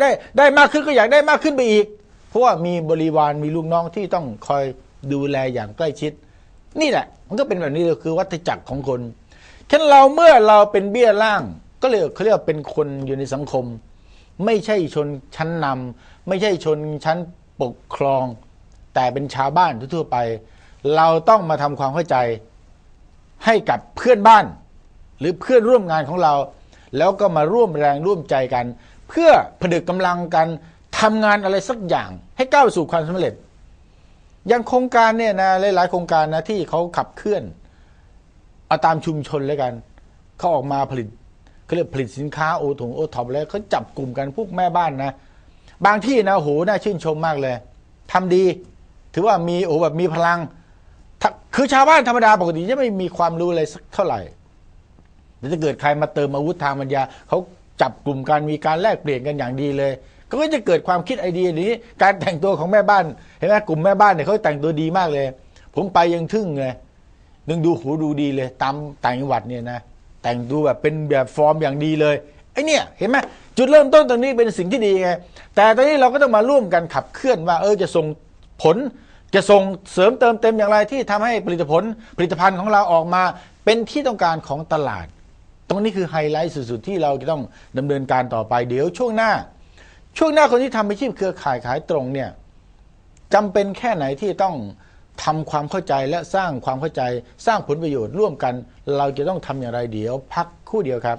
ได้ได้มากขึ้นก็อยากได้มากขึ้นไปอีก เพราะว่ามีบริวารมีลูกน้องที่ต้องคอยดูแลอย่างใกล้ชิด นี่แหละ มันก็เป็นแบบนี้เลยคือวัฏจักรของคนฉะนั้นเราเมื่อเราเป็นเบี้ยล่าง ก็เลยเขาเรียกว่าเป็นคนอยู่ในสังคม ไม่ใช่ชนชั้นนำไม่ใช่ชนชั้นปกครอง แต่เป็นชาวบ้านทั่วไป เราต้องมาทำความเข้าใจให้กับเพื่อนบ้าน หรือเพื่อนร่วมงานของเรา แล้วก็มาร่วมแรงร่วมใจกัน พื่อผนึกกำลังกันทำงานอะไรสักอย่าง ให้ก้าวสู่ความสำเร็จ อย่างโครงการเนี่ยนะหลาย ๆ โครงการนะที่เขาขับเคลื่อนเอาตามชุมชนแล้วกันเขาออกมาผลิตเขาเรียกผลิตสินค้าโอถงโอท็อปแล้วเขาจับกลุ่มกันพวกแม่บ้านนะ บางที่นะโหน่าชื่นชมมากเลยทำดี ถือว่ามีโอ้แบบมีพลัง คือชาวบ้านธรรมดาปกติจะไม่มีความรู้อะไรสักเท่าไหร่แต่ถ้าเกิดใครมาเติมอาวุธทางปัญญาเขา จับกลุ่มกันมีการแลกเปลี่ยนกันอย่างดีเลย ก็จะเกิดความคิดไอเดียนี้ การแต่งตัวของแม่บ้านเห็นไหมกลุ่มแม่บ้านเนี่ยเขาแต่งตัวดีมากเลย ผมไปยังทึ่งเลยนึงดูหูดูดีเลยตามต่างจังหวัดเนี่ยนะแต่งตัวแบบเป็นแบบฟอร์มอย่างดีเลยไอเนี่ยเห็นไหมจุดเริ่มต้นตรงนี้เป็นสิ่งที่ดีไงแต่ตอนนี้เราก็ต้องมาร่วมกันขับเคลื่อนว่า เออจะส่งผลจะส่งเสริมเติมเต็มอย่างไรที่ทำให้ผลิตผลผลิตภัณฑ์ของเราออกมาเป็นที่ต้องการของตลาด ตรงนี้คือไฮไลท์สุดๆ ที่เราจะต้องดำเนินการต่อไปเดี๋ยวช่วงหน้า ช่วงหน้าคนที่ทำอาชีพเครือข่ายขายตรงเนี่ยจำเป็นแค่ไหนที่ต้องทำความเข้าใจและสร้างความเข้าใจสร้างผลประโยชน์ร่วมกัน เราจะต้องทำอย่างไรเดี๋ยว พักคู่เดียวครับ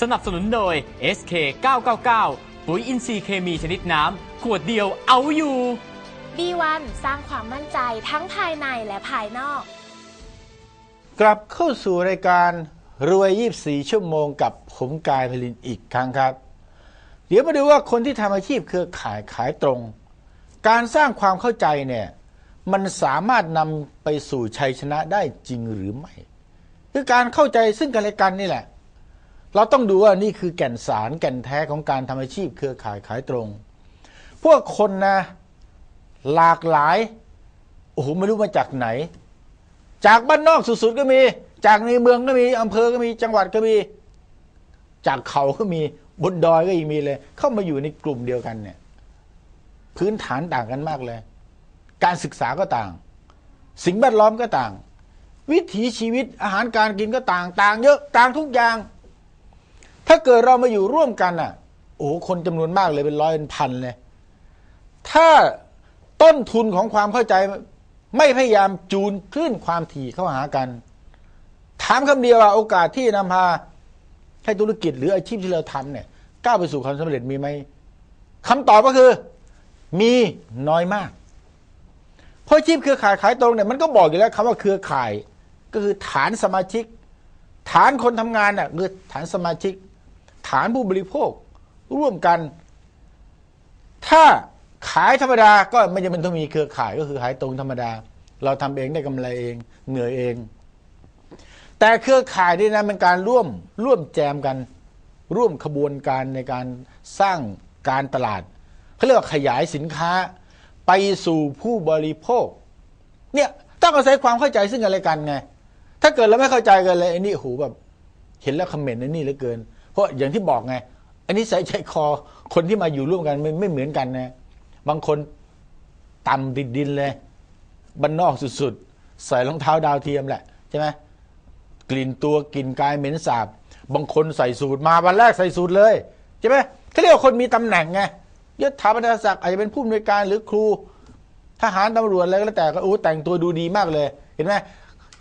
สนับสนุนโดย SK 999ปุ๋ยอินทรีย์เคมีชนิดน้ำ ขวดเดียวเอาอยู่ B1 สร้างความมั่นใจทั้งภายในและภายนอก กลับเข้าสู่รายการรวย 24 ชั่วโมงกับผมกายพลินอีกครั้งครับ เดี๋ยวมาดูว่าคนที่ทำอาชีพเครือข่ายขายตรง การสร้างความเข้าใจเนี่ย มันสามารถนำไปสู่ชัยชนะได้จริงหรือไม่ คือการเข้าใจซึ่งกันและกันนี่แหละ เราต้องดูว่านี่คือแก่นสารแก่นแท้ของการทำอาชีพเครือข่ายขายตรง พวกคนนะหลากหลายโอ้โหไม่รู้มาจากไหน จากบ้านนอกสุดๆก็มี จากในเมืองก็มีอำเภอก็มีจังหวัดก็มี จากเขาก็มีบนดอยก็ยังมีเลย เข้ามาอยู่ในกลุ่มเดียวกันเนี่ย พื้นฐานต่างกันมากเลย การศึกษาก็ต่าง สิ่งแวดล้อมก็ต่าง วิถีชีวิตอาหารการกินก็ต่าง ต่างเยอะต่างทุกอย่าง ถ้าเกิดเรามาอยู่ร่วมกันอะ โอ้คนจำนวนมากเลยเป็นร้อยเป็นพันเลย ถ้าต้นทุนของความเข้าใจไม่พยายามจูนคลื่นความถี่เข้าหากัน ถามคำเดียวว่าโอกาสที่นำพาให้ธุรกิจหรืออาชีพที่เราทำเนี่ยก้าวไปสู่ความสำเร็จมีไหมคำตอบก็คือ มีน้อยมาก เพราะอาชีพเครือข่ายขายตรงเนี่ยมันก็บอกอยู่แล้วคำว่าเครือข่าย ก็คือฐานสมาชิก ฐานคนทำงานน่ะคือฐานสมาชิก ฐานผู้บริโภค ร่วมกัน ถ้าขายธรรมดาก็ไม่จำเป็นต้องมีเครือข่ายก็คือขายตรงธรรมดา เราทำเองได้กำไรเอง เหนื่อยเอง แต่เครือข่ายนี่นะเป็นการร่วมร่วมแจมกัน ร่วมขบวนการในการสร้างการตลาดเขาเรียกว่าขยายสินค้า ไปสู่ผู้บริโภค เนี่ยต้องอาศัยความเข้าใจซึ่งกันและกันไง ถ้าเกิดเราไม่เข้าใจกันเลยไอ้นี่โอ้โหแบบ เห็นแล้วคอมเมนต์ไอ้นี่เหลือเกิน ราะอย่างที่บอกไง อันนี้ใส่ใจคอคนที่มาอยู่ร่วมกันไม่ไม่เหมือนกันนะ บางคนต่ำติดดินเลยบ้านนอกสุดๆ ใส่รองเท้าดาวเทียมแหละใช่ไหมกลิ่นตัวกลิ่นกายเหม็นสาบ บางคนใส่สูตรมาวันแรกใส่สูตรเลยใช่ไหมเขาเรียกว่าคนมีตำแหน่งไงยศถาบรรดาศักดิ์อาจจะเป็นผู้อำนวยการหรือครู ทหารตำรวจอะไรก็แล้วแต่ก็โอ้แต่งตัวดูดีมากเลย เห็นไหม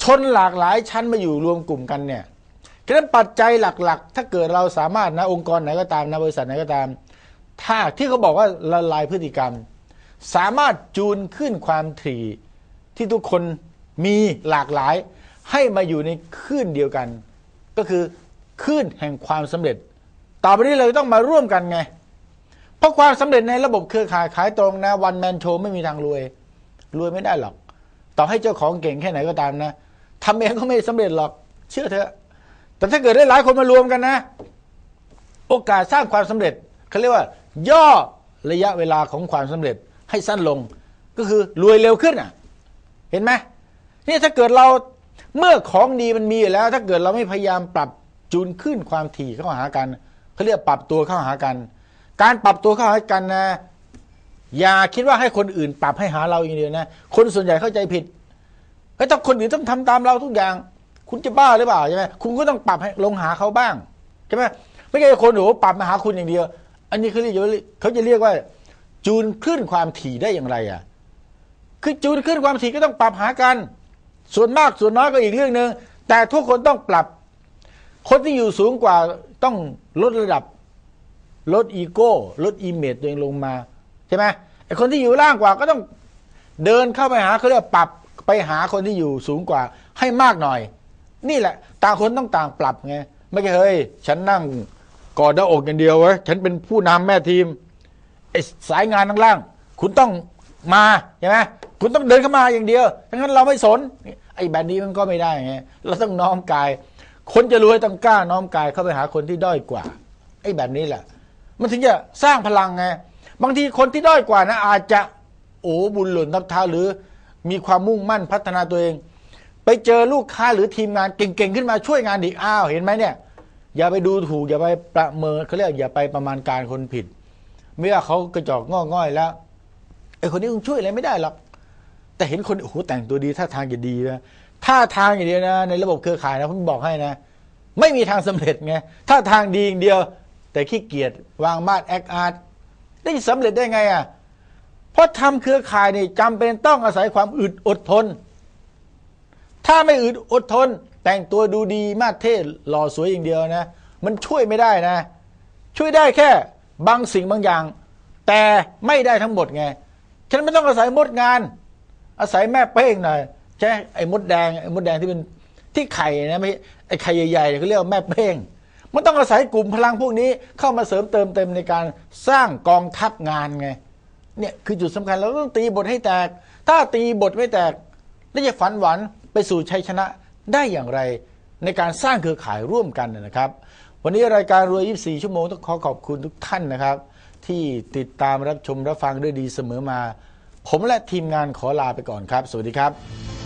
ชนหลากหลายชั้นมาอยู่รวมกลุ่มกันเนี่ย ฉะนั้นปัจจัยหลัก ๆ ถ้าเกิดเราสามารถนะองค์กรไหนก็ตามนะบริษัทไหนก็ตาม ถ้าที่เขาบอกว่าละลายพฤติกรรม สามารถจูนขึ้นความถี่ที่ทุกคนมีหลากหลาย ให้มาอยู่ในคลื่นเดียวกัน ก็คือคลื่นแห่งความสำเร็จ ต่อไปนี้เราต้องมาร่วมกันไง เพราะความสำเร็จในระบบเครือข่ายขายตรงนะวันแมนโชไม่มีทางรวย รวยไม่ได้หรอก ต่อให้เจ้าของเก่งแค่ไหนก็ตามนะทำเองก็ไม่สำเร็จหรอก เชื่อเถอะ แต่ถ้าเกิดได้หลายคนมารวมกันนะ โอกาสสร้างความสำเร็จเขาเรียกว่า ย่อระยะเวลาของความสำเร็จให้สั้นลง ก็คือรวยเร็วขึ้นอะ เห็นไหมนี่ถ้าเกิดเราเมื่อของดีมันมีอยู่แล้ว ถ้าเกิดเราไม่พยายามปรับจูนขึ้นความถี่เข้าหากันเขาเรียกปรับตัวเข้าหากัน การปรับตัวเข้าหากันนะอย่าคิดว่าให้คนอื่นปรับให้หาเราอย่างเดียวนะ คนส่วนใหญ่เข้าใจผิดเฮ้ยถ้าคนอื่นต้องทำตามเราทุกอย่าง คุณจะบ้าหรือเปล่าใช่ไหมคุณก็ต้องปรับให้ลงหาเขาบ้างใช่ไหมไม่ใช่คนโอ้ปรับมาหาคุณอย่างเดียว อันนี้เขาเรียกเขาจะเรียกว่า จูนคลื่นความถี่ได้อย่างไรอะคือจูนขึ้นความถี่ก็ต้องปรับหากัน ส่วนมากส่วนน้อยก็อีกเรื่องหนึ่งแต่ทุกคนต้องปรับ คนที่อยู่สูงกว่าต้องลดระดับ ลดอีโก้ ลดอิมเมจตัวเองลงมาใช่ไหมไอคนที่อยู่ล่างกว่าก็ต้องเดินเข้าไปหาเขาเรียกปรับไปหาคนที่อยู่สูงกว่าให้มากหน่อย นี่แหละ ต่างคนต้องต่างปรับไงไม่ใช่เฮ้ย ฉันนั่งกอดหน้าอกอย่างเดียวเว้ยฉันเป็นผู้นำแม่ทีมไอสายงานข้างล่าง คุณต้องมาใช่ไหมคุณต้องเดินเข้ามาอย่างเดียวถ้างั้นเราไม่สน ไอ้แบบนี้มันก็ไม่ได้ไงเราต้องน้อมกาย คนจะรวยต้องกล้าน้อมกายเข้าไปหาคนที่ด้อยกว่า ไอ้แบบนี้แหละ มันถึงจะสร้างพลังไงบางทีคนที่ด้อยกว่านะ อาจจะโอ้บุญหล่นทับเท้าหรือ มีความมุ่งมั่นพัฒนาตัวเอง ไปเจอลูกค้าหรือทีมงานเก่งๆขึ้นมาช่วยงานอีกอ้าวเห็นไหมเนี่ย อย่าไปดูถูก อย่าไปประเมินเขาเรียกอย่าไปประมาณการคนผิด ไม่ว่าเขากระจอกง้อง่อยแล้วไอ้คนนี้คงช่วยอะไรไม่ได้หรอกแต่เห็นคนโอ้โหแต่งตัวดีท่าทางจะดีนะท่าทางอย่างเดียวนะ ในระบบเครือข่ายนะผมบอกให้นะ ไม่มีทางสำเร็จไงท่าทางดีอย่างเดียว แต่ขี้เกียจวางมาดแอคอาร์ตได้สำเร็จได้ไงอะเพราะทำเครือข่ายนี่จำเป็นต้องอาศัยความอึดอดทน ถ้าไม่อึดอดทน แต่งตัวดูดีมาดเท่หล่อสวยอย่างเดียวนะ มันช่วยไม่ได้นะ ช่วยได้แค่บางสิ่งบางอย่าง แต่ไม่ได้ทั้งหมดไง ฉันไม่ต้องอาศัยมดงาน อาศัยแม่เป้งหน่อยใช่ไอ้มดแดงไอ้มดแดงที่เป็นที่ไข่นะไม่ไอ้ไข่ใหญ่ๆเขาเรียกว่าแม่เป้งมันต้องอาศัยกลุ่มพลังพวกนี้เข้ามาเสริมเติมเต็มในการสร้างกองทัพงานไงเนี่ยคือจุดสำคัญเราต้องตีบทให้แตก ถ้าตีบทไม่แตกแล้วจะฝันหวัน ไปสู่ชัยชนะได้อย่างไร ในการสร้างเครือข่ายร่วมกันนะครับ วันนี้รายการรวย 24 ชั่วโมงต้องขอขอบคุณทุกท่านนะครับ ที่ติดตามรับชมรับฟังด้วยดีเสมอมา ผมและทีมงานขอลาไปก่อนครับ สวัสดีครับ